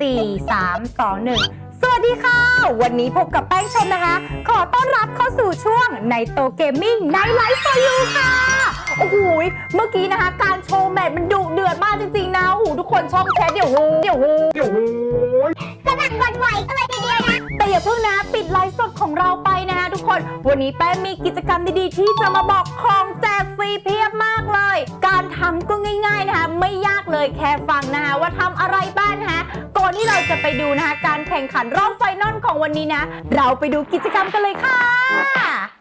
4 3 2 1 สวัสดีค่ะ วันนี้พบกับแป้งชมนะคะ ขอต้อนรับเข้าสู่ช่วงในโตเกมมิ่งในไลฟ์ฟอร์ยูค่ะ โอ้โห เมื่อกี้นะคะ การโชว์แมทมันดุเดือดมากจริงๆนะ โอ้โห ทุกคนช่องแชทเดี๋ยวโหเดี๋ยวโหโอ้โห สนั่นหวันไหวกันเลย อย่าเพิ่งนะปิดไลฟ์สดของเราไปนะคะทุกคน วันนี้แป้งมีกิจกรรมดีๆ ที่จะมาบอกของแจกฟรีเพียบมากเลย การทำก็ง่าย ๆนะคะไม่ยากเลยแค่ฟังนะคะว่าทำอะไรบ้างนะคะก่อนที่เราจะไปดูนะคะการแข่งขันรอบไฟนอลของวันนี้นะ เราไปดูกิจกรรมกันเลยค่ะ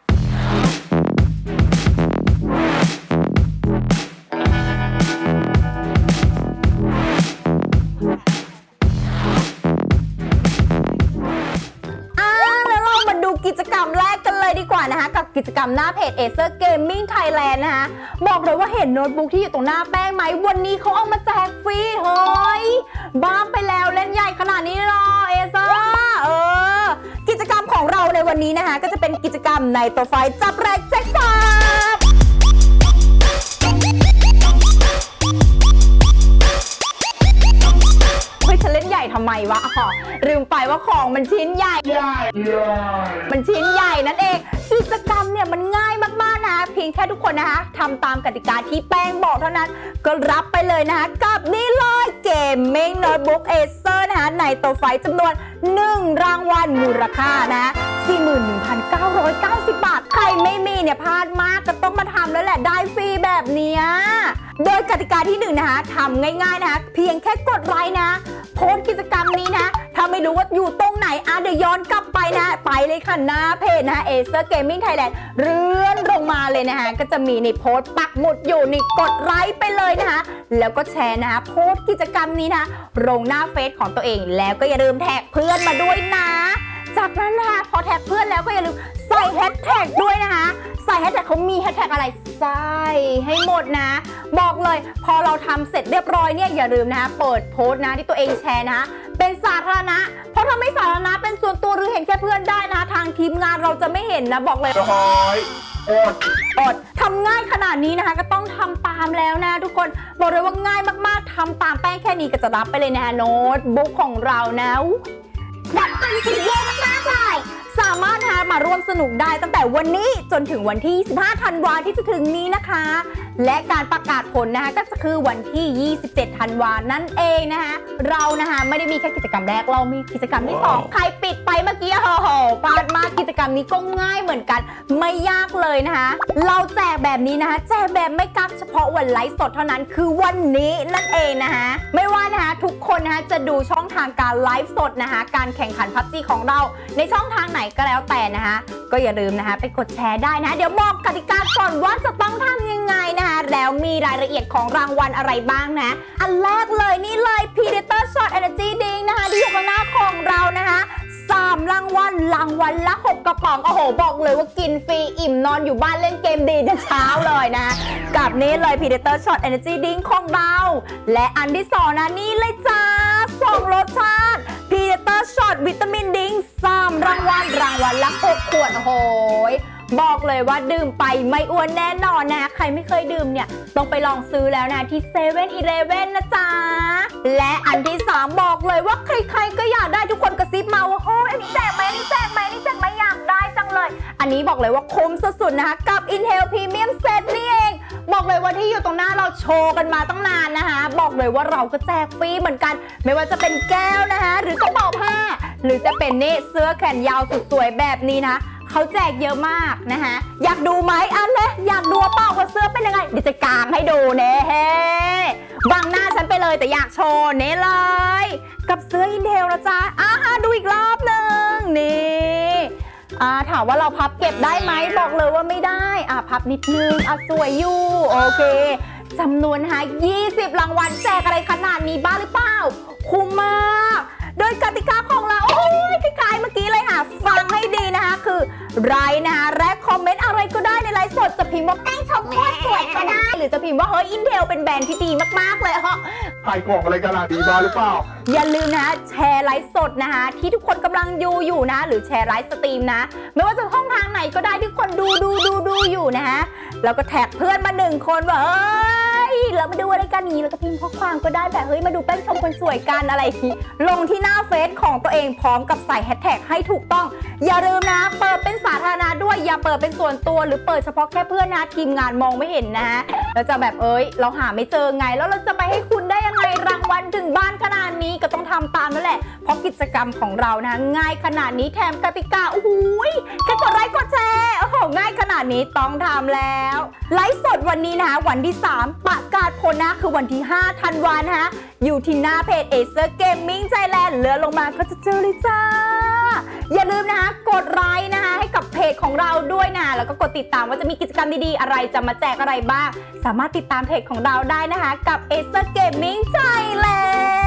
กับกิจกรรมหน้าเพจ Acer Gaming Thailand นะคะบอกเลยว่าเห็นโน้ตบุ๊กที่อยู่ตรงหน้าแป้งไหม วันนี้เขาเอามาแจกฟรีเฮ้ยบ้าไปแล้วเล่นใหญ่ขนาดนี้หรอ Acer เออ กิจกรรมของเราในวันนี้นะคะก็จะเป็นกิจกรรมในตัวไฟจับแรกแจ็คพอต ไมวะอ๋อลืมไปว่าของมันชิ้นใหญ่ใหญ่ใหญ่ มันชิ้นใหญ่นั่นเอง กิจกรรมเนี่ยมันง่ายมากๆนะเพียงแค่ทุกคนนะคะทำตามกติกาที่แป้งบอกเท่านั้น ก็รับไปเลยนะคะกับนี่เลยเกมมิ่งโน้ตบุ๊กเอเซอร์นะคะในตัวไฟจำนวน 1 รางวัลมูลค่านะ41,990 บาท ใครไม่มีเนี่ยพลาดมากก็ต้องมาทำ กติกาที่หนึ่งนะคะทำง่ายๆนะคะเพียงแค่กดไลค์นะ โพสกิจกรรมนี้นะถ้าไม่รู้ว่าอยู่ตรงไหนอะเดี๋ยวย้อนกลับไปนะ ไปเลยค่ะหน้าเพจนะ Acer Gaming Thailand เลื่อนลงมาเลยนะคะ ก็จะมีในโพสปักหมุดอยู่นี่กดไลค์ไปเลยนะคะ แล้วก็แชร์นะคะโพสกิจกรรมนี้นะลงหน้าเฟซของตัวเองแล้วก็อย่าลืมแท็กเพื่อนมาด้วยนะ จากนั้นนะคะพอแท็กเพื่อนแล้วก็อย่าลืมใส่แฮชแท็กด้วยนะคะ ใส่แฮชแท็กเขามีแฮชแท็กอะไรใส่ให้หมดนะ บอกเลยพอเราทำเสร็จเรียบร้อยเนี่ยอย่าลืมนะคะเปิดโพสต์นะที่ตัวเองแชร์นะเป็นสาธารณะ เพราะถ้าไม่สาธารณะเป็นส่วนตัวหรือเห็นแค่เพื่อนได้นะ ทางทีมงานเราจะไม่เห็นนะบอกเลยร้อยอดอดทำง่ายขนาดนี้นะคะ ก็ต้องทำตามแล้วนะ ทุกคนบอกเลยว่าง่ายมากๆทำตามแป้งแค่นี้ก็จะรับไปเลยนะโน้ตบุ๊กของเรานะ ดับฟันทีเย่มากๆเลย สามารถนะคะมาร่วมสนุกได้ตั้งแต่วันนี้จนถึงวันที่25ธันวาที่จะถึงนี้นะคะ และการประกาศผลนะคะก็จะคือวันที่ 27 ธันวานั่นเองนะคะเรานะคะไม่ได้มีแค่กิจกรรมแรกเรามีกิจกรรมที่สองใครปิดไปเมื่อกี้โอ้โหปาดมากกิจกรรมนี้ก็ง่ายเหมือนกัน ไม่ยากเลยนะคะ เราแจกแบบนี้นะคะ แจกแบบไม่กักเฉพาะวันไลฟ์สดเท่านั้นคือวันนี้นั่นเองนะคะไม่ว่านะคะทุกคนนะคะจะดูช่อง ทางการไลฟ์สดนะคะ การแข่งขันพับจีของเราในช่องทางไหนก็แล้วแต่นะคะ ก็อย่าลืมนะคะ ไปกดแชร์ได้นะ เดี๋ยวบอกกติกาก่อนว่าจะต้องทำยังไงนะคะ แล้วมีรายละเอียดของรางวัลอะไรบ้างนะ อันแรกเลยนี่เลย Predator Shot Energy Drink นะคะที่อยู่ข้างหน้าของเรานะคะสามรางวัลรางวัลละ6กระป๋องโอ้โห บอกเลยว่ากินฟรีอิ่มนอนอยู่บ้านเล่นเกมดีแต่เช้าเลยนะ กับนี่เลย Predator Shot Energy Drink ของเรา และอันที่สองนะนี่เลย จ้าสองรสชาติพีเตอร์ช็อตวิตามินดิงสามรางวัลรางวัลละ6ขวดโอ้โหยบอกเลยว่าดื่มไปไม่อ้วนแน่นอนนะ ใครไม่เคยดื่มเนี่ย ต้องไปลองซื้อแล้วนะ ที่เซเว่นอีเลเว่นนะจ๊ะ และอันที่ 3 บอกเลยว่าใครๆก็อยากได้ทุกคนกระซิบมาว่าโอ้ยอันนี้แจกไหมอันนี้แจกไหมอันนี้แจกไหมอยากได้ จังเลย อันนี้บอกเลยว่าคุ้มสุดๆนะคะกับ Intel Premium Set นี่เอง บอกเลยว่าที่อยู่ตรงหน้าเราโชว์กันมาตั้งนานนะคะ บอกเลยว่าเราก็แจกฟรีเหมือนกัน ไม่ว่าจะเป็นแก้วนะคะหรือกระเป๋าผ้า หรือจะเป็นนี่เสื้อแขนยาวสุดสวยแบบนี้นะเขาแจกเยอะมากนะคะอยากดูไหมอันเลยอยากดูเปล่าว่าเสื้อเป็นยังไงเดี๋ยวจะกางให้ดูเน่เฮ้บังหน้าฉันไปเลยแต่อยากโชว์เน่เลย กับเสื้ออินเทลนะจ๊ะอ่าดูอีกรอบหนึ่งนี่ อ่าถามว่าเราพับเก็บได้ไหมบอกเลยว่าไม่ได้อ่าพับนิดนึงอะสวยอยู่โอเคจำนวนฮะ20 รางวัลแจกอะไรขนาดนี้บ้าหรือเปล่า คุ้มมาก โดยกติกาของเรา โอ้ยคล้ายๆเมื่อกี้เลยค่ะ ฟังให้ดี ไลค์นะคะและคอมเมนต์อะไรก็ได้ในไลฟ์สดจะพิมพ์ว่าแป้งชมโคตรสวยก็ได้ หรือจะพิมพ์ว่าเฮ้ยอินเทลเป็นแบรนด์ที่ดีมากๆเลยฮะ ขายของอะไรกันล่ะดีบ้าหรือเปล่า อย่าลืมนะคะแชร์ไลฟ์สดนะคะ ที่ทุกคนกำลังดูอยู่นะ หรือแชร์ไลฟ์สตรีมนะ ไม่ว่าจะช่องทางไหนก็ได้ที่คนดูดูดูดูอยู่นะคะแล้วก็แท็กเพื่อนมาหนึ่งคนว่าเอ้ย ยเรามาดูอะไรกันนี้แล้วก็พิมพ์ข้อความก็ได้แบบเฮ้ยมาดูแป้งชมคนสวยกันอะไรอย่างนี้ลงที่หน้าเฟซของตัวเองพร้อมกับใส่แฮชแท็กให้ถูกต้อง อย่าลืมนะ เปิดเป็นสาธารณะด้วยอย่าเปิดเป็นส่วนตัว หรือเปิดเฉพาะแค่เพื่อนนะทีมงานมองไม่เห็นนะแล้วจะแบบเอ้ย เราหาไม่เจอไงแล้วเราจะไปให้คุณ วัลถึงบ้านขนาดนี้ก็ต้องทำตามนั่นแหละ เพราะกิจกรรมของเรานะง่ายขนาดนี้แถมกติกาโอ้โหแค่กดไลค์กดแชร์โอ้โหง่ายขนาดนี้ต้องทำแล้วไลฟ์สดวันนี้นะคะวันที่ 3 ประกาศผลนะคือวันที่5ธันวานะคะอยู่ที่หน้าเพจ Acer Gaming Thailand เลือลงมาก็จะเจอเลยจ้า อย่าลืมนะคะกดไลค์นะคะให้ จของเราด้วยนะ แล้วก็กดติดตามว่าจะมีกิจกรรมดีๆ อะไรจะมาแจกอะไรบ้าง สามารถติดตามเพจของเราได้นะคะ กับ Acer Gaming Thailand